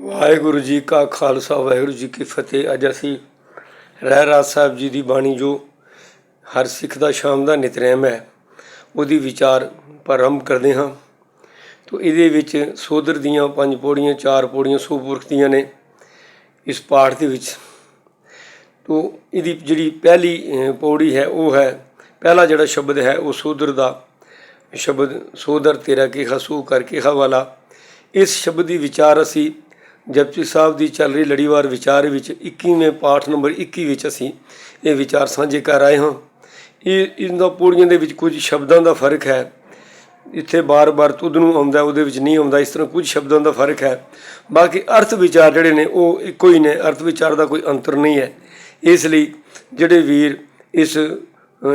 ਵਾਹਿਗੁਰੂ ਜੀ ਕਾ ਖਾਲਸਾ, ਵਾਹਿਗੁਰੂ ਜੀ ਕੀ ਫਤਿਹ। ਅੱਜ ਅਸੀਂ ਰਹਿ ਰਾਜ ਸਾਹਿਬ ਜੀ ਦੀ ਬਾਣੀ ਜੋ ਹਰ ਸਿੱਖ ਦਾ ਸ਼ਾਮ ਦਾ ਨਿਤਨੇਮ ਹੈ, ਉਹਦੀ ਵਿਚਾਰ ਪ੍ਰਾਰੰਭ ਕਰਦੇ ਹਾਂ। ਤੋ ਇਹਦੇ ਵਿੱਚ ਸੋਦਰ ਦੀਆਂ ਪੰਜ ਪੌੜੀਆਂ, ਚਾਰ ਪੌੜੀਆਂ ਸੂਪੁਰਖ ਦੀਆਂ ਨੇ ਇਸ ਪਾਠ ਦੇ ਵਿੱਚ। ਤੋ ਇਹਦੀ ਜਿਹੜੀ ਪਹਿਲੀ ਪੌੜੀ ਹੈ, ਉਹ ਹੈ, ਪਹਿਲਾ ਜਿਹੜਾ ਸ਼ਬਦ ਹੈ, ਉਹ ਸੋਦਰ ਦਾ ਸ਼ਬਦ, ਸੋਦਰ ਤੇਰਾ ਕੀ ਹਸੂ ਕਰਕੇ ਹਵਾਲਾ ਇਸ ਸ਼ਬਦ ਦੀ ਵਿਚਾਰ ਅਸੀਂ ਜਪਜੀ ਸਾਹਿਬ ਦੀ ਚੱਲ ਰਹੀ ਲੜੀਵਾਰ ਵਿਚਾਰ ਵਿੱਚ 21ਵੇਂ ਪਾਠ ਨੰਬਰ 21 ਵਿੱਚ ਅਸੀਂ ਇਹ ਵਿਚਾਰ ਸਾਂਝੇ ਕਰ ਆਏ ਹਾਂ। ਇਹ ਇਹਨਾਂ ਪੌੜੀਆਂ ਦੇ ਵਿੱਚ ਕੁਝ ਸ਼ਬਦਾਂ ਦਾ ਫ਼ਰਕ ਹੈ। ਇੱਥੇ ਬਾਰ-ਬਾਰ ਤੁਦ ਨੂੰ ਆਉਂਦਾ ਉਹਦੇ ਵਿੱਚ ਨਹੀਂ ਆਉਂਦਾ। ਇਸ ਤਰ੍ਹਾਂ ਕੁਝ ਸ਼ਬਦਾਂ ਦਾ ਫ਼ਰਕ ਹੈ। ਬਾਕੀ ਅਰਥ ਵਿਚਾਰ ਜਿਹੜੇ ਨੇ ਉਹ ਇੱਕੋ ਹੀ ਨੇ। ਅਰਥ ਵਿਚਾਰ ਦਾ ਕੋਈ ਅੰਤਰ ਨਹੀਂ ਹੈ। ਇਸ ਲਈ ਜਿਹੜੇ ਵੀਰ ਇਸ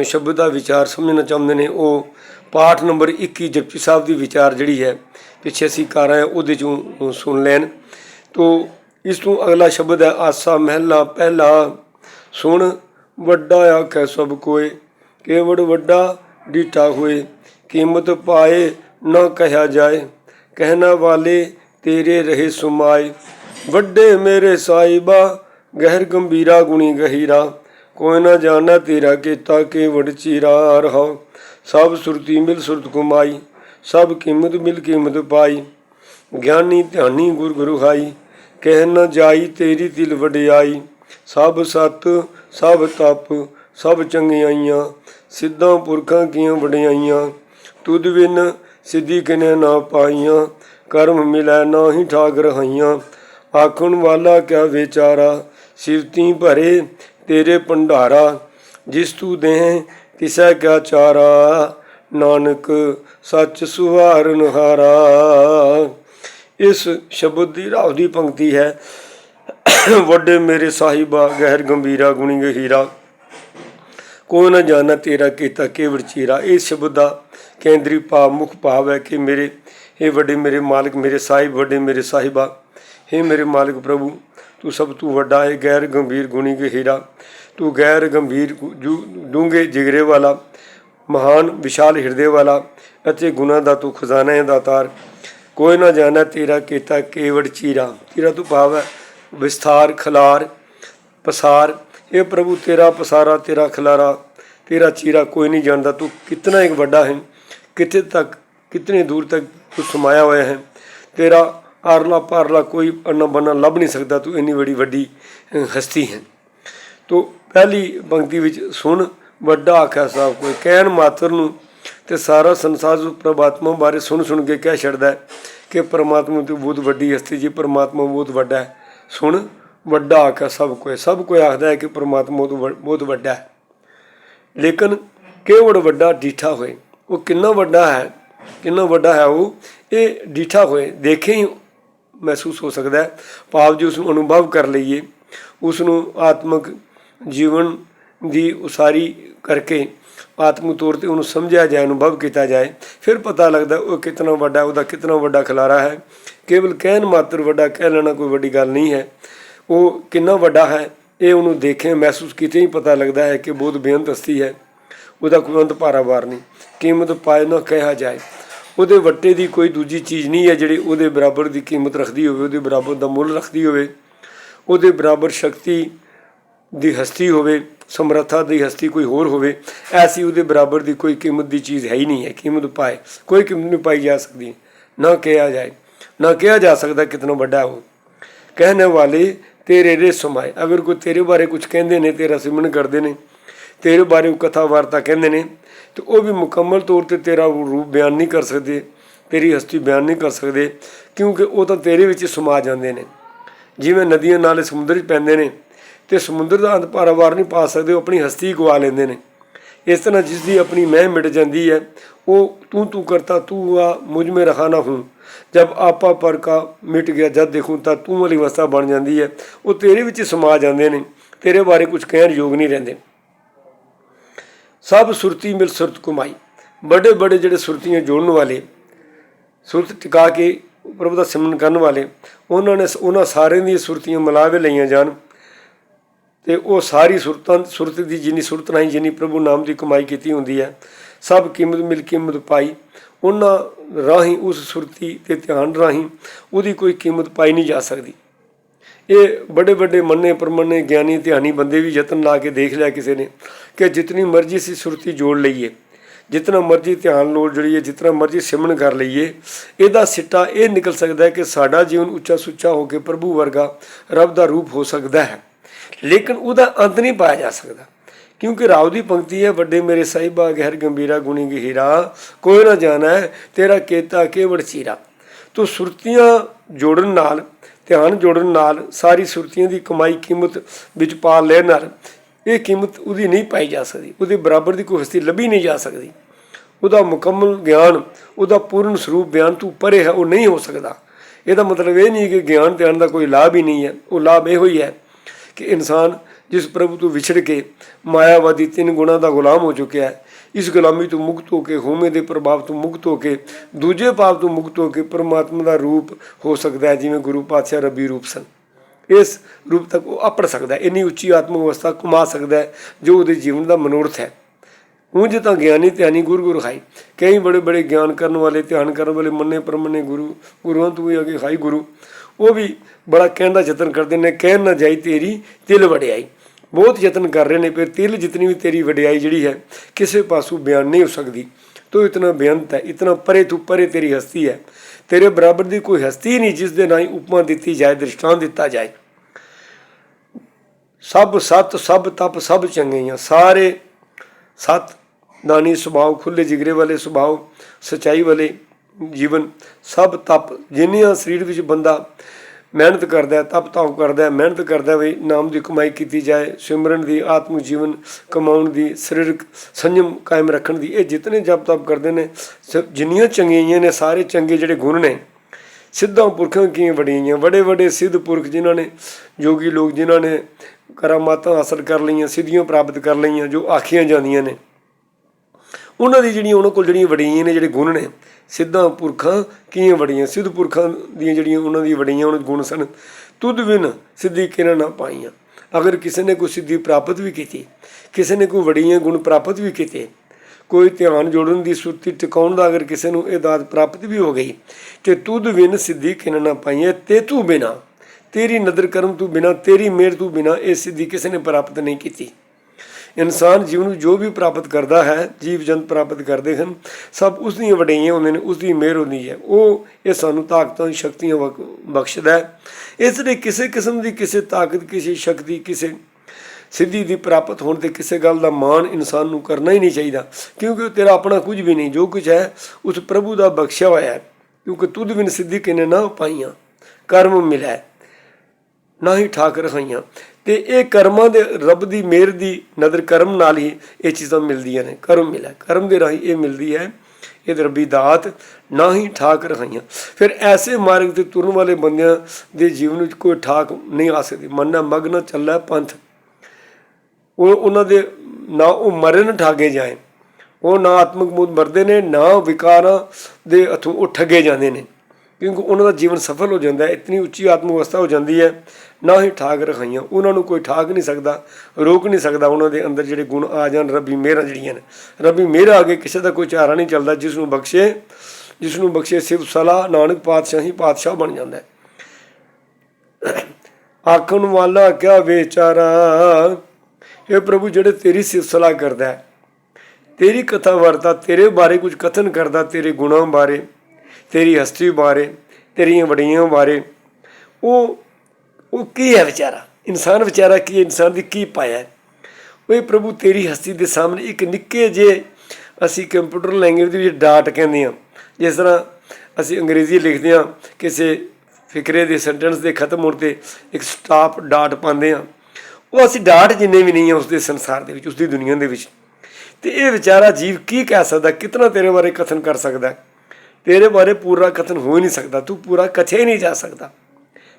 ਸ਼ਬਦ ਦਾ ਵਿਚਾਰ ਸਮਝਣਾ ਚਾਹੁੰਦੇ ਨੇ ਉਹ ਪਾਠ ਨੰਬਰ 21 ਜਪਜੀ ਸਾਹਿਬ ਦੀ ਵਿਚਾਰ ਜਿਹੜੀ ਹੈ ਪਿੱਛੇ ਅਸੀਂ ਕਰ ਆਏ ਹਾਂ, ਉਹਦੇ ਚੋਂ ਸੁਣ ਲੈਣ। ਤੋ ਇਸ ਤੋਂ ਅਗਲਾ ਸ਼ਬਦ ਹੈ ਆਸਾ ਮਹਿਲਾ, ਪਹਿਲਾ ਸੁਣ, ਵੱਡਾ ਆਖੈ ਸਭ ਕੋਏ, ਕੇਵੜ ਵੱਡਾ ਡੀਠਾ ਹੋਏ, ਕੀਮਤ ਪਾਏ ਨਾ ਕਹਿਆ ਜਾਏ, ਕਹਿਣਾ ਵਾਲੇ ਤੇਰੇ ਰਹੇ ਸੁਮਾਏ। ਵੱਡੇ ਮੇਰੇ ਸਾਈਬਾ ਗਹਿਰ ਗੰਭੀਰਾ ਗੁਣੀ ਗਹੀਰਾ, ਕੋਈ ਨਾ ਜਾਣਾ ਤੇਰਾ ਕੀਤਾ ਕੇਵੜ ਚੀਰਾ ਰਹਾ। ਸਭ ਸੁਰਤੀ ਮਿਲ ਸੁਰਤ ਕੁਮਾਈ ਸਭ ਕੀਮਤ ਮਿਲ ਕੀਮਤ ਪਾਈ, ਗਿਆਨੀ ਧਿਆਨੀ ਗੁਰ ਗੁਰੂ ਹਾਈ ਕਹਿ ਨ ਜਾਈ ਤੇਰੀ ਦਿਲ ਵਡਿਆਈ। ਸਭ ਸਤ, ਸਭ ਤਪ, ਸਭ ਚੰਗਿਆਈਆਂ, ਸਿੱਧਾਂ ਪੁਰਖਾਂ ਕੀਆਂ ਵਡਿਆਈਆਂ। ਤੁਧ ਬਿਨ ਸਿੱਧੀ ਕਿਨੇ ਨਾ ਪਾਈਆਂ, ਕਰਮ ਮਿਲੈ ਨਾ ਹੀ ਠਾਗ ਰਹਾਈਆਂ ਆਖਣ ਵਾਲਾ ਕਿਆ ਵਿਚਾਰਾ ਸਿਵਤੀ ਭਰੇ ਤੇਰੇ ਭੰਡਾਰਾ। ਜਿਸ ਤੂੰ ਦੇਹ, ਤਿਸੈ ਕਿਆ ਚਾਰਾ। ਨਾਨਕ, ਸੱਚ ਸੁਹਾਰਨ ਹਾਰਾ। ਇਸ ਸ਼ਬਦ ਦੀ ਰਾਵ ਦੀ ਪੰਕਤੀ ਹੈ। ਵੱਡੇ ਮੇਰੇ ਸਾਹਿਬਾ, ਗਹਿਰ ਗੰਭੀਰਾ, ਗੁਣੀ ਗਹੀਰਾ। ਕੋਈ ਨਾ ਜਾਣਾ ਤੇਰਾ ਕੀਤਾ ਕੇਵੜ ਚੀਰਾ। ਇਸ ਸ਼ਬਦ ਦਾ ਕੇਂਦਰੀ ਭਾਵ, ਮੁੱਖ ਭਾਵ ਹੈ ਕਿ ਮੇਰੇ ਇਹ ਵੱਡੇ ਮੇਰੇ ਮਾਲਕ, ਮੇਰੇ ਸਾਹਿਬ, ਵੱਡੇ ਮੇਰੇ ਸਾਹਿਬਾ हे ਮੇਰੇ ਮਾਲਕ ਪ੍ਰਭੂ, ਤੂੰ ਸਭ ਤੋਂ ਵੱਡਾ, ਹੈ ਗੈਰ ਗੰਭੀਰ, ਗੁਣੀ ਗਹੀਰਾ। ਤੂੰ ਗੈਰ ਗੰਭੀਰ ਡੂੰਘੇ, ਜਿਗਰੇ ਵਾਲਾ, ਮਹਾਨ, ਵਿਸ਼ਾਲ ਹਿਰਦੇ ਵਾਲਾ ਅਤੇ ਗੁਨਾ ਦਾ ਤੂੰ ਖਜ਼ਾਨਾ ਹੈ ਦਾਤਾਰ ਕੋਈ ਨਾ ਜਾਣਾ ਤੇਰਾ ਕੀਤਾ ਕੇਵੜ ਚੀਰਾ। ਚੀਰਾ ਤੂੰ ਭਾਵ ਹੈ ਵਿਸਥਾਰ, ਖਲਾਰ, ਪਸਾਰ। ਇਹ ਪ੍ਰਭੂ ਤੇਰਾ ਪਸਾਰਾ, ਤੇਰਾ ਖਲਾਰਾ, ਤੇਰਾ ਚੀਰਾ ਕੋਈ ਨਹੀਂ ਜਾਣਦਾ। ਤੂੰ ਕਿਤਨਾ ਇੱਕ ਵੱਡਾ ਹੈ ਕਿਤੇ ਤੱਕ, ਕਿਤਨੇ ਦੂਰ ਤੱਕ ਤੂੰ ਸਮਾਇਆ ਹੋਇਆ ਹੈ। ਤੇਰਾ ਆਰਲਾ ਪਾਰਲਾ ਕੋਈ ਅੰਨਾ ਬੰਨਾ ਲੱਭ ਨਹੀਂ ਸਕਦਾ। ਤੂੰ ਇੰਨੀ ਬੜੀ ਵੱਡੀ ਹਸਤੀ ਹੈ। ਤੋ ਪਹਿਲੀ ਪੰਕਤੀ ਵਿੱਚ ਸੁਣ, ਵੱਡਾ ਆਖਿਆ ਸਾਹਿਬ ਕੋਈ, ਕਹਿਣ ਮਾਤਰ ਨੂੰ ਤੇ ਸਾਰਾ ਸੰਸਾਰ ਉਸ ਪ੍ਰਮਾਤਮਾ ਬਾਰੇ ਸੁਣ ਸੁਣ ਕੇ ਕਹਿ ਛੱਡਦਾ ਹੈ ਕਿ ਪ੍ਰਮਾਤਮਾ ਤੇ ਬਹੁਤ ਵੱਡੀ ਹਸਤੀ ਜੀ, ਪ੍ਰਮਾਤਮਾ ਬਹੁਤ ਵੱਡਾ ਹੈ। ਸੁਣ, ਵੱਡਾ ਆਖਿਆ ਸਭ ਕੋਈ ਸਭ ਕੋਈ ਆਖਦਾ ਹੈ ਕਿ ਪ੍ਰਮਾਤਮਾ ਤੋਂ ਵੱਡ- ਬਹੁਤ ਵੱਡਾ ਹੈ। ਲੇਕਿਨ ਕਿਹੜਾ ਵੱਡਾ ਡੀਠਾ ਹੋਏ? ਉਹ ਕਿੰਨਾ ਵੱਡਾ ਹੈ? ਕਿੰਨਾ ਵੱਡਾ ਹੈ ਉਹ? ਇਹ ਡੀਠਾ ਹੋਏ, ਦੇਖੇ ਹੀ ਮਹਿਸੂਸ ਹੋ ਸਕਦਾ ਹੈ। ਭਾਵ ਜੀ ਉਸ ਨੂੰ ਅਨੁਭਵ ਕਰ ਲਈਏ। ਉਸ ਨੂੰ ਆਤਮਿਕ ਜੀਵਨ ਦੀ ਉਸਾਰੀ ਕਰਕੇ ਆਤਮਿਕ ਤੌਰ ਤੇ ਉਹਨੂੰ ਸਮਝਿਆ ਜਾਏ, ਅਨੁਭਵ ਕੀਤਾ ਜਾਏ, ਫਿਰ ਪਤਾ ਲੱਗਦਾ ਉਹ ਕਿਤਨਾ ਵੱਡਾ, ਉਹਦਾ ਕਿਤਨਾ ਵੱਡਾ ਖਲਾਰਾ ਹੈ। ਕੇਵਲ ਕਹਿਣ ਮਾਤਰ ਵੱਡਾ ਕਹਿ ਲੈਣਾ ਕੋਈ ਵੱਡੀ ਗੱਲ ਨਹੀਂ ਹੈ। ਉਹ ਕਿੰਨਾ ਵੱਡਾ ਹੈ, ਇਹ ਉਹਨੂੰ ਦੇਖੇ, ਮਹਿਸੂਸ ਕੀਤੇ ਹੀ ਪਤਾ ਲੱਗਦਾ ਹੈ ਕਿ ਬਹੁਤ ਬੇਅੰਤ ਹਸਤੀ ਹੈ। ਉਹਦਾ ਕੋਈ ਅੰਤ ਭਾਰਾਵਾਰ ਨਹੀਂ। ਕੀਮਤ ਪਾਏ ਨਾ ਕਿਹਾ ਜਾਏ। ਉਹਦੇ ਵੱਟੇ ਦੀ ਕੋਈ ਦੂਜੀ ਚੀਜ਼ ਨਹੀਂ ਹੈ ਜਿਹੜੀ ਉਹਦੇ ਬਰਾਬਰ ਦੀ ਕੀਮਤ ਰੱਖਦੀ ਹੋਵੇ, ਉਹਦੇ ਬਰਾਬਰ ਦਾ ਮੁੱਲ ਰੱਖਦੀ ਹੋਵੇ। ਉਹਦੇ ਬਰਾਬਰ ਸ਼ਕਤੀ ਦੀ ਹਸਤੀ ਹੋਵੇ, ਸਮਰੱਥਾ ਦੀ ਹਸਤੀ ਕੋਈ ਹੋਰ ਹੋਵੇ, ਐਸੀ ਉਹਦੇ ਬਰਾਬਰ ਦੀ ਕੋਈ ਕੀਮਤ ਦੀ ਚੀਜ਼ ਹੈ ਹੀ ਨਹੀਂ ਹੈ, ਕੀਮਤ ਪਾਏ, ਕੋਈ ਕੀਮਤ ਨਹੀਂ ਪਾਈ ਜਾ ਸਕਦੀ, ਨਾ ਕਿਹਾ ਜਾਏ, ਨਾ ਕਿਹਾ ਜਾ ਸਕਦਾ ਕਿਤਨਾ ਵੱਡਾ ਉਹ। ਕਹਿਣ ਵਾਲੇ, ਤੇਰੇ ਰੇ ਸਮਾਏ, ਅਗਰ ਕੋਈ ਤੇਰੇ ਬਾਰੇ ਕੁਝ ਕਹਿੰਦੇ ਨੇ, ਤੇਰਾ ਸਿਮਰਨ ਕਰਦੇ ਨੇ, ਤੇਰੇ ਬਾਰੇ ਕਥਾ ਵਾਰਤਾ ਕਹਿੰਦੇ ਨੇ, ਤੇ ਉਹ ਵੀ ਮੁਕੰਮਲ ਤੌਰ ਤੇ ਤੇਰਾ ਰੂਪ ਬਿਆਨ ਨਹੀਂ ਕਰ ਸਕਦੇ, ਤੇਰੀ ਹਸਤੀ ਬਿਆਨ ਨਹੀਂ ਕਰ ਸਕਦੇ, ਕਿਉਂਕਿ ਉਹ ਤਾਂ ਤੇਰੇ ਵਿੱਚ ਸਮਾ ਜਾਂਦੇ ਨੇ। ਜਿਵੇਂ ਨਦੀਆਂ ਨਾਲੇ ਸਮੁੰਦਰ 'ਚ ਪੈਂਦੇ ਨੇ ਤੇ ਸਮੁੰਦਰ ਦਾ ਅੰਤ ਪਾਰਾਵਾਰ ਨਹੀਂ ਪਾ ਸਕਦੇ, ਉਹ ਆਪਣੀ ਹਸਤੀ ਗਵਾ ਲੈਂਦੇ ਨੇ। ਇਸ ਤਰ੍ਹਾਂ ਜਿਸ ਦੀ ਆਪਣੀ ਮਹਿ ਮਿਟ ਜਾਂਦੀ ਹੈ, ਉਹ ਤੂੰ ਤੂੰ ਕਰਤਾ, ਤੂੰ ਆ, ਮੁਝ ਮੇ ਰਹਾ ਨਾ ਹੂੰ। ਜਦ ਆਪਾ ਪਰ ਕਾ ਮਿਟ ਗਿਆ, ਜਦ ਦੇਖੂੰ ਤਾਂ ਤੂੰ ਵਾਲੀ ਅਵਸਥਾ ਬਣ ਜਾਂਦੀ ਹੈ। ਉਹ ਤੇਰੇ ਵਿੱਚ ਸਮਾ ਜਾਂਦੇ ਨੇ, ਤੇਰੇ ਬਾਰੇ ਕੁਝ ਕਹਿਣ ਯੋਗ ਨਹੀਂ ਰਹਿੰਦੇ। ਸਭ ਸੁਰਤੀ ਮਿਲ ਸੁਰਤ ਕੁਮਾਈ। ਬੜੇ ਬੜੇ ਜਿਹੜੇ ਸੁਰਤੀਆਂ ਜੋੜਨ ਵਾਲੇ, ਸੁਰਤ ਟਿਕਾ ਕੇ ਪ੍ਰਭੂ ਦਾ ਸਿਮਰਨ ਕਰਨ ਵਾਲੇ, ਉਹਨਾਂ ਨੇ ਉਹਨਾਂ ਸਾਰਿਆਂ ਦੀਆਂ ਸੁਰਤੀਆਂ ਮਿਲਾਵੇ ਲਈਆਂ ਜਾਣ। ਤੇ ਉਹ ਸਾਰੀ ਸੁਰਤਾਂ, ਸੁਰਤ ਦੀ ਜਿੰਨੀ ਸੁਰਤ ਨਹੀਂ, ਜਿੰਨੀ ਪ੍ਰਭੂ ਨਾਮ ਦੀ ਕਮਾਈ ਕੀਤੀ ਹੁੰਦੀ ਹੈ, ਸਭ ਕੀਮਤ ਮਿਲ ਕੀਮਤ ਪਾਈ, ਉਹਨਾਂ ਰਾਹੀਂ ਉਸ ਸੁਰਤੀ ਤੇ ਧਿਆਨ ਰਾਹੀਂ ਉਹਦੀ ਕੋਈ ਕੀਮਤ ਪਾਈ ਨਹੀਂ ਜਾ ਸਕਦੀ। ਇਹ ਬੜੇ ਵੱਡੇ ਮੰਨੇ ਪਰਮੰਨੇ ਗਿਆਨੀ ਧਿਆਨੀ ਬੰਦੇ ਵੀ ਯਤਨ ਲਾ ਕੇ ਦੇਖ ਲਿਆ ਕਿਸੇ ਨੇ ਕਿ ਜਿਤਨੀ ਮਰਜ਼ੀ ਸੀ ਸੁਰਤੀ ਜੋੜ ਲਈਏ, ਜਿਤਨਾ ਮਰਜ਼ੀ ਧਿਆਨ ਲੋੜ ਜੜੀਏ, ਜਿਤਨਾ ਮਰਜ਼ੀ ਸਿਮਰਨ ਕਰ ਲਈਏ, ਇਹਦਾ ਸਿੱਟਾ ਇਹ ਨਿਕਲ ਸਕਦਾ ਹੈ ਕਿ ਸਾਡਾ ਜੀਵਨ ਉੱਚਾ ਸੁੱਚਾ ਹੋ ਕੇ ਪ੍ਰਭੂ ਵਰਗਾ ਰੱਬ ਦਾ ਰੂਪ ਹੋ ਸਕਦਾ ਹੈ। ਲੇਕਿਨ ਉਹਦਾ ਅੰਤ ਨਹੀਂ ਪਾਇਆ ਜਾ ਸਕਦਾ। ਕਿਉਂਕਿ ਰਾਵ ਦੀ ਪੰਕਤੀ ਹੈ, ਵੱਡੇ ਮੇਰੇ ਸਾਹਿਬਾ, ਗਹਿਰ ਗੰਭੀਰਾ ਗੁਣੀ ਗਹੀਰਾ, ਕੋਈ ਨਾ ਜਾਣਾ, ਤੇਰਾ ਕੇਤਾ ਕੇਵੜ ਚੀਰਾ। ਤੋ ਸੁਰਤੀਆਂ ਜੋੜਨ ਨਾਲ, ਧਿਆਨ ਜੋੜਨ ਨਾਲ, ਸਾਰੀ ਸੁਰਤੀਆਂ ਦੀ ਕਮਾਈ ਕੀਮਤ ਵਿੱਚ ਪਾ ਲੈਣ ਨਾਲ, ਇਹ ਕੀਮਤ ਉਹਦੀ ਨਹੀਂ ਪਾਈ ਜਾ ਸਕਦੀ। ਉਹਦੇ ਬਰਾਬਰ ਦੀ ਕੋਈ ਹਸਤੀ ਲੱਭੀ ਨਹੀਂ ਜਾ ਸਕਦੀ। ਉਹਦਾ ਮੁਕੰਮਲ ਗਿਆਨ, ਉਹਦਾ ਪੂਰਨ ਸਰੂਪ ਬਿਆਨ ਤੋਂ ਪਰੇ ਹੈ ਉਹ ਨਹੀਂ ਹੋ ਸਕਦਾ। ਇਹਦਾ ਮਤਲਬ ਇਹ ਨਹੀਂ ਕਿ ਗਿਆਨ ਧਿਆਨ ਦਾ ਕੋਈ ਲਾਭ ਹੀ ਨਹੀਂ ਹੈ, ਉਹ ਲਾਭ ਇਹੋ ਹੀ ਹੈ ਕਿ ਇਨਸਾਨ ਜਿਸ ਪ੍ਰਭੂ ਤੋਂ ਵਿਛੜ ਕੇ ਮਾਇਆਵਾਦੀ ਤਿੰਨ ਗੁਣਾ ਦਾ ਗੁਲਾਮ ਹੋ ਚੁੱਕਿਆ ਹੈ, ਇਸ ਗੁਲਾਮੀ ਤੋਂ ਮੁਕਤ ਹੋ ਕੇ ਹੋਮੇ ਦੇ ਪ੍ਰਭਾਵ ਤੋਂ ਮੁਕਤ ਹੋ ਕੇ, ਦੂਜੇ ਪਾਪ ਤੋਂ ਮੁਕਤ ਹੋ ਕੇ ਪਰਮਾਤਮਾ ਦਾ ਰੂਪ ਹੋ ਸਕਦਾ ਹੈ, ਜਿਵੇਂ ਗੁਰੂ ਪਾਤਸ਼ਾਹ ਰੱਬੀ ਰੂਪ ਸਨ। ਇਸ ਰੂਪ ਤੱਕ ਉਹ ਆਪੜ ਸਕਦਾ ਹੈ, ਇੰਨੀ ਉੱਚੀ ਆਤਮਿਕ ਅਵਸਥਾ ਕਮਾ ਸਕਦਾ ਹੈ, ਜੋ ਉਹਦੇ ਜੀਵਨ ਦਾ ਮਨੋਰਥ ਹੈ। ਉਂਝ ਤਾਂ ਗਿਆਨੀ ਧਿਆਨੀ ਗੁਰ ਗੁਰ ਖਾਈ ਕਈ ਬੜੇ ਬੜੇ ਗਿਆਨ ਕਰਨ ਵਾਲੇ, ਧਿਆਨ ਕਰਨ ਵਾਲੇ, ਮੰਨੇ ਪਰਮੰਨੇ ਗੁਰੂ, ਗੁਰੂਆਂ ਤੋਂ ਵੀ ਅਗੇ ਖਾਈ ਗੁਰੂ। ਉਹ ਵੀ ਬੜਾ ਕਹਿਣ ਦਾ ਯਤਨ ਕਰਦੇ ਨੇ, ਕਹਿਣ ਨਾ ਜਾਈ ਤੇਰੀ ਤਿਲ ਵਡਿਆਈ। ਬਹੁਤ ਯਤਨ ਕਰ ਰਹੇ ਨੇ ਪਰ ਤਿਲ ਜਿਤਨੀ ਵੀ ਤੇਰੀ ਵਡਿਆਈ ਜਿਹੜੀ ਹੈ, ਕਿਸੇ ਪਾਸੋਂ ਬਿਆਨ ਨਹੀਂ ਹੋ ਸਕਦੀ। ਤੂੰ ਇਤਨਾ ਬੇਅੰਤ ਹੈ, ਇਤਨਾ ਪਰੇ ਤੋਂ ਪਰੇ ਤੇਰੀ ਹਸਤੀ ਹੈ। ਤੇਰੇ ਬਰਾਬਰ ਦੀ ਕੋਈ ਹਸਤੀ ਨਹੀਂ, ਜਿਸ ਦੇ ਨਾਲ ਹੀ ਉਪਮਾ ਦਿੱਤੀ ਜਾਏ, ਦ੍ਰਿਸ਼ਟਾਂਤ ਦਿੱਤਾ ਜਾਏ। ਸਭ ਸਤ, ਸਭ ਤਪ, ਸਭ ਚੰਗੀਆਂ, ਸਾਰੇ ਸਤ ਦਾਨੀ ਸੁਭਾਅ ਖੁੱਲੇ ਜਿਗਰੇ ਵਾਲੇ ਸੁਭਾਅ, ਸਚਾਈ ਵਾਲੇ ਜੀਵਨ ਸਭ ਤਪ, ਜਿੰਨੀਆਂ ਸਰੀਰ ਵਿੱਚ ਬੰਦਾ ਮਿਹਨਤ ਕਰਦਾ ਹੈ, ਤਪ ਤਾਪ ਕਰਦਾ ਮਿਹਨਤ ਕਰਦਾ ਵੀ ਨਾਮ ਦੀ ਕਮਾਈ ਕੀਤੀ ਜਾਏ, ਸਿਮਰਨ ਦੀ, ਆਤਮਿਕ ਜੀਵਨ ਕਮਾਉਣ ਦੀ, ਸਰੀਰਕ ਸੰਯਮ ਕਾਇਮ ਰੱਖਣ ਦੀ, ਇਹ ਜਿਤਨੇ ਜਪ ਤਪ ਕਰਦੇ ਨੇ ਸ- ਜਿੰਨੀਆਂ ਚੰਗੀਆਂ ਨੇ, ਸਾਰੇ ਚੰਗੇ ਜਿਹੜੇ ਗੁਣ ਨੇ, ਸਿੱਧਾਂ ਪੁਰਖਾਂ ਕੀ ਵੜੀਆਂ ਵੱਡੇ ਵੱਡੇ ਸਿੱਧ ਪੁਰਖ ਜਿਨ੍ਹਾਂ ਨੇ ਯੋਗੀ ਲੋਕ ਜਿਨ੍ਹਾਂ ਨੇ ਕਰਾਮਾਤਾਂ ਹਾਸਲ ਕਰ ਲਈਆਂ, ਸਿੱਧੀਆਂ ਪ੍ਰਾਪਤ ਕਰ ਲਈਆਂ, ਜੋ ਆਖੀਆਂ ਜਾਂਦੀਆਂ ਨੇ ਉਹਨਾਂ ਦੀ ਜਿਹੜੀਆਂ ਉਹਨਾਂ ਕੋਲ ਜਿਹੜੀਆਂ ਵੜੀਆਂ ਨੇ, ਜਿਹੜੇ ਗੁਣ ਨੇ, ਸਿੱਧਾਂ ਪੁਰਖਾਂ ਕੀਆਂ ਵੜੀਆਂ, ਸਿੱਧ ਪੁਰਖਾਂ ਦੀਆਂ ਜਿਹੜੀਆਂ ਉਹਨਾਂ ਦੀ ਵੜੀਆਂ, ਉਹਨਾਂ ਦੇ ਗੁਣ ਸਨ। ਤੁਧ ਬਿਨ ਸਿੱਧੀ ਕਿਰਨ ਨਾ ਪਾਈਆਂ। ਅਗਰ ਕਿਸੇ ਨੇ ਕੋਈ ਸਿੱਧੀ ਪ੍ਰਾਪਤ ਵੀ ਕੀਤੀ, ਕਿਸੇ ਨੇ ਕੋਈ ਵੜੀਆਂ ਗੁਣ ਪ੍ਰਾਪਤ ਵੀ ਕੀਤੇ, ਕੋਈ ਧਿਆਨ ਜੋੜਨ ਦੀ ਸੁਰਤੀ ਟਿਕਾਉਣ ਦਾ ਅਗਰ ਕਿਸੇ ਨੂੰ ਇਹ ਦਾਤ ਪ੍ਰਾਪਤ ਵੀ ਹੋ ਗਈ, ਤੇ ਤੁਧ ਬਿਨ ਸਿੱਧੀ ਕਿਰਨ ਨਾ ਪਾਈਆਂ, ਤੇ ਤੂੰ ਬਿਨਾ, ਤੇਰੀ ਨਦਰ ਕਰਮ ਤੋਂ ਬਿਨਾ, ਤੇਰੀ ਮਿਹਰ ਤੋਂ ਬਿਨਾ ਇਹ ਸਿੱਧੀ ਕਿਸੇ ਨੇ ਪ੍ਰਾਪਤ ਨਹੀਂ ਕੀਤੀ। ਇਨਸਾਨ ਜੀਵਨ ਨੂੰ ਜੋ ਵੀ ਪ੍ਰਾਪਤ ਕਰਦਾ ਹੈ, ਜੀਵ ਜੰਤ ਪ੍ਰਾਪਤ ਕਰਦੇ ਹਨ, ਸਭ ਉਸ ਦੀਆਂ ਵਡਿਆਈਆਂ ਹੁੰਦੀਆਂ ਨੇ ਉਸ ਦੀ ਮਿਹਰ ਹੁੰਦੀ ਹੈ। ਉਹ ਇਹ ਸਾਨੂੰ ਤਾਕਤਾਂ, ਸ਼ਕਤੀਆਂ ਬਖ- ਬਖਸ਼ਦਾ ਹੈ। ਇਸ ਲਈ ਕਿਸੇ ਕਿਸਮ ਦੀ ਕਿਸੇ ਤਾਕਤ, ਕਿਸੇ ਸ਼ਕਤੀ, ਕਿਸੇ ਸਿੱਧੀ ਦੀ ਪ੍ਰਾਪਤ ਹੋਣ ਤੇ ਕਿਸੇ ਗੱਲ ਦਾ ਮਾਣ ਇਨਸਾਨ ਨੂੰ ਕਰਨਾ ਹੀ ਨਹੀਂ ਚਾਹੀਦਾ। ਕਿਉਂਕਿ ਉਹ ਤੇਰਾ ਆਪਣਾ ਕੁਝ ਵੀ ਨਹੀਂ, ਜੋ ਕੁਝ ਹੈ, ਉਸ ਪ੍ਰਭੂ ਦਾ ਬਖਸ਼ਿਆ ਹੋਇਆ ਹੈ। ਕਿਉਂਕਿ ਤੁਧ ਬਿਨ ਸਿੱਧੀ ਕਿਨੇ ਨਾ ਪਾਈਆਂ ਕਰਮ ਮਿਲੈ। ਨਾ ਹੀ ਠਾਕ ਰਖਾਈਆਂ ਤੇ ਇਹ ਕਰਮਾਂ ਦੇ ਰੱਬ ਦੀ ਮਿਹਰ ਦੀ ਨਦਰ ਕਰਮ ਨਾਲ ਹੀ ਇਹ ਚੀਜ਼ਾਂ ਮਿਲਦੀਆਂ ਨੇ, ਕਰਮ ਮਿਲਿਆ। ਕਰਮ ਦੇ ਰਾਹੀਂ ਇਹ ਮਿਲਦੀ ਹੈ ਇਹ ਰੱਬੀ ਦਾਤ ਨਾ ਹੀ ਠਾਕ ਰਖਾਈਆਂ ਫਿਰ ਐਸੇ ਮਾਰਗ ਤੇ ਤੁਰਨ ਵਾਲੇ ਬੰਦਿਆਂ ਦੇ ਜੀਵਨ ਵਿੱਚ ਕੋਈ ਠਾਕ ਨਹੀਂ ਆ ਸਕਦੀ। ਮਨ ਨਾ ਮਗਨ ਚੱਲੈ ਪੰਥ। ਉਹ ਉਹਨਾਂ ਦੇ ਨਾ ਉਹ ਮਰਨ ਠਾਗੇ ਜਾਏ। ਉਹ ਨਾ ਆਤਮਿਕ ਮੂਤ ਮਰਦੇ ਨੇ, ਨਾ ਵਿਕਾਰਾਂ ਦੇ ਹੱਥੋਂ ਉਹ ਠੱਗੇ ਜਾਂਦੇ ਨੇ। ਕਿਉਂਕਿ ਉਹਨਾਂ ਦਾ ਜੀਵਨ ਸਫਲ ਹੋ ਜਾਂਦਾ ਹੈ, ਇਤਨੀ ਉੱਚੀ ਆਤਮ ਅਵਸਥਾ ਹੋ ਜਾਂਦੀ ਹੈ, ਨਾ ਹੀ ਠਾਕ ਰਖਾਈਆਂ। ਉਹਨਾਂ ਨੂੰ ਕੋਈ ਠਾਕ ਨਹੀਂ ਸਕਦਾ, ਰੋਕ ਨਹੀਂ ਸਕਦਾ ਉਹਨਾਂ ਦੇ ਅੰਦਰ ਜਿਹੜੇ ਗੁਣ ਆ ਜਾਣ, ਰੱਬੀ ਮਿਹਰਾਂ ਜਿਹੜੀਆਂ ਨੇ। ਰੱਬੀ ਮਿਹਰ ਆ ਕਿਸੇ ਦਾ ਕੋਈ ਚਾਰਾ ਨਹੀਂ ਚੱਲਦਾ, ਜਿਸ ਨੂੰ ਬਖਸ਼ੇ, ਜਿਸ ਨੂੰ ਬਖਸ਼ੇ ਸਿਵ ਸਲਾਹ, ਨਾਨਕ ਪਾਤਸ਼ਾਹੀ, ਪਾਤਸ਼ਾਹ ਬਣ ਜਾਂਦਾ ਹੈ। ਆਖਣ ਵਾਲਾ ਕਿਆ ਵਿਚਾਰਾ? ਇਹ ਪ੍ਰਭੂ, ਜਿਹੜੇ ਤੇਰੀ ਸਿਫਤ ਸਲਾਹ ਕਰਦਾ ਹੈ, ਤੇਰੀ ਕਥਾ ਵਰਤਾ, ਤੇਰੇ ਬਾਰੇ ਕੁਝ ਕਥਨ ਕਰਦਾ, ਤੇਰੇ ਗੁਣਾਂ ਬਾਰੇ ਤੇਰੀ ਹਸਤੀ ਬਾਰੇ, ਤੇਰੀਆਂ ਵੜੀਆਂ ਬਾਰੇ। ਉਹ ਉਹ ਕੀ ਹੈ ਵਿਚਾਰਾ? ਇਨਸਾਨ ਵਿਚਾਰਾ ਕੀ ਹੈ? ਇਨਸਾਨ ਦੀ ਕੀ ਪਾਇਆ ਹੈ? ਓਏ ਪ੍ਰਭੂ, ਤੇਰੀ ਹਸਤੀ ਦੇ ਸਾਹਮਣੇ ਇੱਕ ਨਿੱਕੇ ਜੇ ਅਸੀਂ ਕੰਪਿਊਟਰ ਲੈਂਗੁਏਜ ਦੇ ਵਿੱਚ ਡਾਟ ਕਹਿੰਦੇ ਹਾਂ। ਜਿਸ ਤਰ੍ਹਾਂ ਅਸੀਂ ਅੰਗਰੇਜ਼ੀ ਲਿਖਦੇ ਹਾਂ, ਕਿਸੇ ਫਿਕਰੇ ਦੇ ਸੈਂਟੈਂਸ ਦੇ ਖਤਮ ਹੋਣ ਤੇ ਇੱਕ ਸਟਾਪ ਡਾਟ ਪਾਉਂਦੇ ਹਾਂ। ਉਹ ਅਸੀਂ ਡਾਟ ਜਿੰਨੇ ਵੀ ਨਹੀਂ ਆ ਉਸ ਦੇ ਸੰਸਾਰ ਦੇ ਵਿੱਚ ਉਸ ਦੀ ਦੁਨੀਆ ਦੇ ਵਿੱਚ। ਤੇ ਇਹ ਵਿਚਾਰਾ ਜੀਵ ਕੀ ਕਹਿ ਸਕਦਾ? ਕਿਤਨਾ ਤੇਰੇ ਬਾਰੇ ਕਥਨ ਕਰ ਸਕਦਾ ਹੈ? ਤੇਰੇ ਬਾਰੇ ਪੂਰਾ ਕਥਨ ਹੋ ਹੀ ਨਹੀਂ ਸਕਦਾ, ਤੂੰ ਪੂਰਾ ਕਥੇ ਹੀ ਨਹੀਂ ਜਾ ਸਕਦਾ।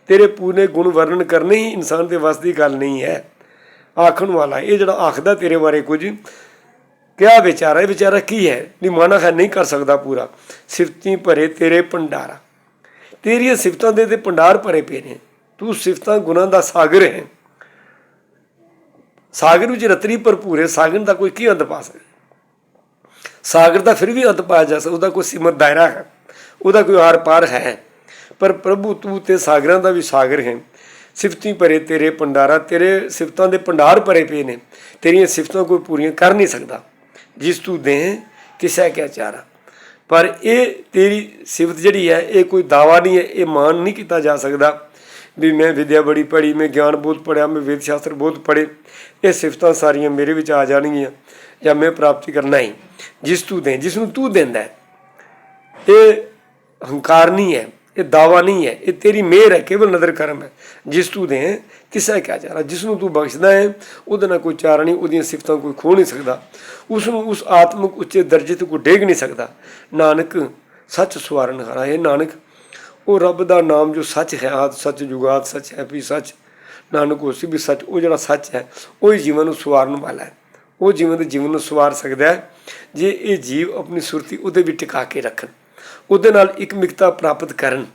ਤੇਰੇ ਪੂਰੇ ਗੁਣ ਵਰਣਨ ਕਰਨੇ ਹੀ ਇਨਸਾਨ ਦੇ ਵੱਸ ਦੀ ਗੱਲ ਨਹੀਂ ਹੈ। ਆਖਣ ਵਾਲਾ, ਇਹ ਜਿਹੜਾ ਆਖਦਾ ਤੇਰੇ ਬਾਰੇ ਕੁਝ, ਕਿਆ ਵਿਚਾਰਾ ਇਹ ਵਿਚਾਰਾ ਕੀ ਹੈ? ਨਹੀਂ ਮਾਨਾ ਹੈ ਨਹੀਂ ਕਰ ਸਕਦਾ ਪੂਰਾ। ਸਿਫਤੀ ਭਰੇ ਤੇਰੇ ਭੰਡਾਰਾ। ਤੇਰੀਆਂ ਸਿਫਤਾਂ ਦੇ ਤੇ ਭੰਡਾਰ ਭਰੇ ਪਏ ਨੇ। ਤੂੰ ਸਿਫਤਾਂ ਗੁਣਾਂ ਦਾ ਸਾਗਰ ਹੈ। ਸਾਗਰ ਵਿੱਚ ਰਤਨੀ ਭਰਪੂਰ ਹੈ। ਸਾਗਰ ਦਾ ਕੋਈ ਕੀ ਅੰਤ ਪਾ ਸਕਦਾ? ਸਾਗਰ ਦਾ ਫਿਰ ਵੀ ਅੰਤ ਪਾਇਆ ਜਾ ਸਕਦਾ, ਉਹਦਾ ਕੋਈ ਸੀਮਤ ਦਾਇਰਾ ਹੈ, ਉਹਦਾ ਕੋਈ ਆਰ ਪਾਰ ਹੈ। ਪਰ ਪ੍ਰਭੂ ਤੂੰ ਤੇ ਸਾਗਰਾਂ ਦਾ ਵੀ ਸਾਗਰ ਹੈ। ਸਿਫਤੀ ਭਰੇ ਤੇਰੇ ਪੰਡਾਰਾ ਤੇਰੇ ਸਿਫਤਾਂ ਦੇ ਪੰਡਾਰ ਭਰੇ ਪਏ ਨੇ। ਤੇਰੀਆਂ ਸਿਫਤਾਂ ਕੋਈ ਪੂਰੀਆਂ ਕਰ ਨਹੀਂ ਸਕਦਾ। ਜਿਸ ਤੂੰ ਦੇ ਕਿਸੈ ਕਿਆ ਚਾਰਾ। ਪਰ ਇਹ ਤੇਰੀ ਸਿਫਤ ਜਿਹੜੀ ਹੈ, ਇਹ ਕੋਈ ਦਾਵਾ ਨਹੀਂ ਹੈ, ਇਹ ਮਾਨ ਨਹੀਂ ਕੀਤਾ ਜਾ ਸਕਦਾ। ਵੀ ਮੈਂ ਵਿਦਿਆ ਬੜੀ ਪੜ੍ਹੀ, ਮੈਂ ਗਿਆਨ ਬਹੁਤ ਪੜਿਆ ਮੈਂ ਵੇਦ ਸ਼ਾਸਤਰ ਬਹੁਤ ਪੜ੍ਹੇ, ਇਹ ਸਿਫਤਾਂ ਸਾਰੀਆਂ ਮੇਰੇ ਵਿੱਚ ਆ ਜਾਣਗੀਆਂ। ਜਾਂ ਮੈਂ ਪ੍ਰਾਪਤੀ ਕਰਨਾ ਹੀ, ਜਿਸ ਤੂੰ ਦੇ, ਜਿਸ ਨੂੰ ਤੂੰ ਦਿੰਦਾ ਹੈ। ਇਹ ਹੰਕਾਰ ਨਹੀਂ ਹੈ, ਇਹ ਦਾਵਾ ਨਹੀਂ ਹੈ, ਇਹ ਤੇਰੀ ਮਿਹਰ ਹੈ, ਕੇਵਲ ਨਦਰ ਕਰਮ ਹੈ। ਜਿਸ ਤੂੰ ਦੇ ਕਿਸੇ ਕਿਆ ਚਾਰਾ, ਜਿਸ ਨੂੰ ਤੂੰ ਬਖਸ਼ਦਾ ਹੈ, ਉਹਦੇ ਨਾਲ ਕੋਈ ਚਾਰਾ ਨਹੀਂ, ਉਹਦੀਆਂ ਸਿਫਤਾਂ ਕੋਈ ਖੋ ਨਹੀਂ ਸਕਦਾ। ਉਸ ਨੂੰ ਉਸ ਆਤਮਿਕ ਉੱਚੇ ਦਰਜੇ ਤੇ ਕੋਈ ਡੇਗ ਨਹੀਂ ਸਕਦਾ। ਨਾਨਕ, ਸੱਚ ਸਵਾਰਨ ਹਾਰਾ ਹੈ ਨਾਨਕ। ਉਹ ਰੱਬ ਦਾ ਨਾਮ ਜੋ ਸੱਚ ਹੈ, ਆਦ ਸੱਚ, ਜੁਗਾਦ ਸੱਚ, ਹੈ ਵੀ ਸੱਚ। ਨਾਨਕ ਉਸੇ ਵੀ ਸੱਚ, ਉਹ ਜਿਹੜਾ ਸੱਚ ਹੈ, ਉਹ ਹੀ ਜੀਵਨ ਨੂੰ ਸਵਾਰਨ ਵਾਲਾ ਹੈ। ਉਹ ਜੀਵਨ ਦੇ ਜੀਵਨ ਨੂੰ ਸਵਾਰ ਸਕਦਾ ਹੈ, ਜੇ ਇਹ ਜੀਵ ਆਪਣੀ ਸੁਰਤੀ ਉਹਦੇ ਵਿੱਚ ਟਿਕਾ ਕੇ ਰੱਖਣ, ਉਹਦੇ ਨਾਲ ਇੱਕ ਮਿਕਤਾ ਪ੍ਰਾਪਤ ਕਰਨ,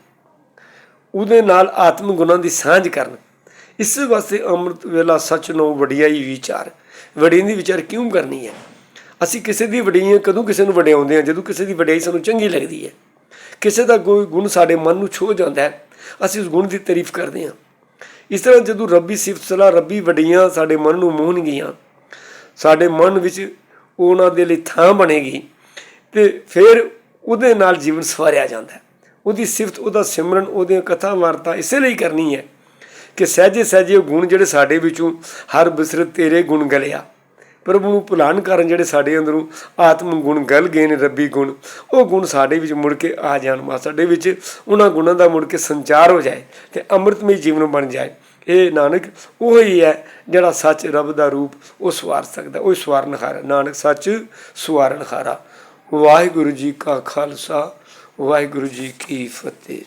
ਉਹਦੇ ਨਾਲ ਆਤਮ ਗੁਣਾਂ ਦੀ ਸਾਂਝ ਕਰਨ, ਇਸ ਵਾਸਤੇ ਅੰਮ੍ਰਿਤ ਵੇਲਾ ਸੱਚ ਨੋ ਵਡਿਆਈ ਵਿਚਾਰ ਵਡਿਆਈ ਦੀ ਵਿਚਾਰ ਕਿਉਂ ਕਰਨੀ ਹੈ? ਅਸੀਂ ਕਿਸੇ ਦੀ ਵਡਿਆਈ ਕਦੋਂ ਕਿਸੇ ਨੂੰ ਵਡਿਆਉਂਦੇ ਹਾਂ? ਜਦੋਂ ਕਿਸੇ ਦੀ ਵਡਿਆਈ ਸਾਨੂੰ ਚੰਗੀ ਲੱਗਦੀ ਹੈ। ਕਿਸੇ ਦਾ ਕੋਈ ਗੁਣ ਸਾਡੇ ਮਨ ਨੂੰ ਛੋਹ ਜਾਂਦਾ ਹੈ। ਅਸੀਂ ਉਸ ਗੁਣ ਦੀ ਤਾਰੀਫ ਕਰਦੇ ਹਾਂ। ਇਸ ਤਰ੍ਹਾਂ ਜਦੋਂ ਰੱਬੀ ਸਿਫਤ ਸਲਾਹ, ਰੱਬੀ ਵਡਿਆਈਆਂ ਸਾਡੇ ਮਨ ਨੂੰ ਮੋਹਣਗੀਆਂ ਸਾਡੇ ਮਨ ਵਿੱਚ ਉਹਨਾਂ ਦੇ ਲਈ ਥਾਂ ਬਣੇਗੀ ਤੇ ਫਿਰ ਉਹਦੇ ਨਾਲ ਜੀਵਨ ਸਵਾਰਿਆ ਜਾਂਦਾ ਹੈ। ਉਹਦੀ ਸਿਫਤ, ਉਹਦਾ ਸਿਮਰਨ, ਉਹਦੀਆਂ ਕਥਾ ਵਾਰਤਾ ਇਸੇ ਲਈ ਕਰਨੀ ਹੈ ਕਿ ਸਹਿਜੇ ਸਹਿਜੇ ਉਹ ਗੁਣ ਜਿਹੜੇ ਸਾਡੇ ਵਿੱਚੋਂ ਹਰ ਬਿਸਰਤ ਤੇਰੇ ਗੁਣ ਗਲਿਆ। ਪ੍ਰਭੂ ਨੂੰ ਭੁਲਾਣ ਕਾਰਨ ਜਿਹੜੇ ਸਾਡੇ ਅੰਦਰੋਂ ਆਤਮ ਗੁਣ ਗਲ ਗਏ ਨੇ ਰੱਬੀ ਗੁਣ, ਉਹ ਗੁਣ ਸਾਡੇ ਵਿੱਚ ਮੁੜ ਕੇ ਆ ਜਾਣ ਮਾ ਸਾਡੇ ਵਿੱਚ ਉਹਨਾਂ ਗੁਣਾਂ ਦਾ ਮੁੜ ਕੇ ਸੰਚਾਰ ਹੋ ਜਾਏ ਤੇ ਅੰਮ੍ਰਿਤਮਈ ਜੀਵਨ ਬਣ ਜਾਏ। ਇਹ ਨਾਨਕ, ਉਹੀ ਹੈ ਜਿਹੜਾ ਸੱਚ ਰੱਬ ਦਾ ਰੂਪ, ਉਹ ਸਵਾਰ ਸਕਦਾ, ਉਹ ਸਵਾਰਨ ਹਾਰਾ ਨਾਨਕ, ਸੱਚ ਸਵਾਰਨ ਹਾਰਾ ਵਾਹਿਗੁਰੂ ਜੀ ਕਾ ਖਾਲਸਾ, ਵਾਹਿਗੁਰੂ ਜੀ ਕੀ ਫਤਿਹ।